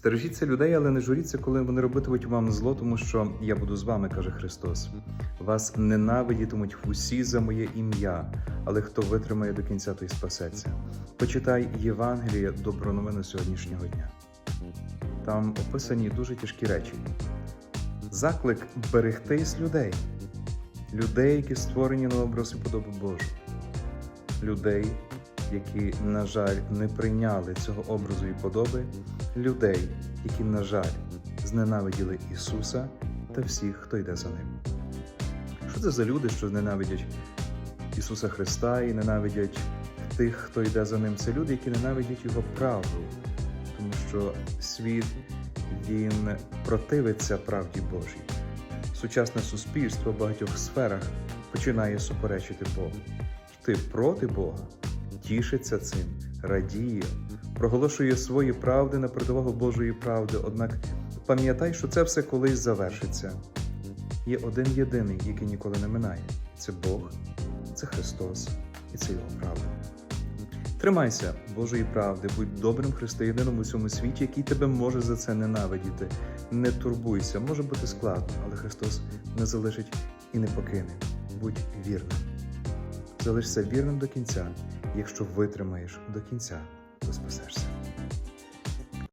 Стережіться людей, але не журіться, коли вони робитимуть вам зло, тому що я буду з вами, каже Христос. Вас ненавидітимуть усі за моє ім'я, але хто витримає до кінця, той спасеться. Почитай Євангеліє добро новини сьогоднішнього дня. Там описані дуже тяжкі речі. Заклик берегтись людей, людей, які створені на образ і подобу Божу, людей, які, на жаль, не прийняли цього образу і подоби, людей, які, на жаль, зненавиділи Ісуса та всіх, хто йде за ним. Що це за люди, що ненавидять Ісуса Христа і ненавидять тих, хто йде за ним? Це люди, які ненавидять Його правду, тому що світ він противиться правді Божій. Сучасне суспільство в багатьох сферах починає суперечити Богу. Йти проти Бога, тішиться цим, радіє, проголошує свої правди на противагу Божої правди. Однак пам'ятай, що це все колись завершиться. Є один єдиний, який ніколи не минає. Це Бог, це Христос і це Його правда. Тримайся Божої правди, будь добрим християнином у цьому світі, який тебе може за це ненавидіти. Не турбуйся, може бути складно, але Христос не залишить і не покине. Будь вірним. Залишся вірним до кінця. Якщо витримаєш до кінця, то спасешся.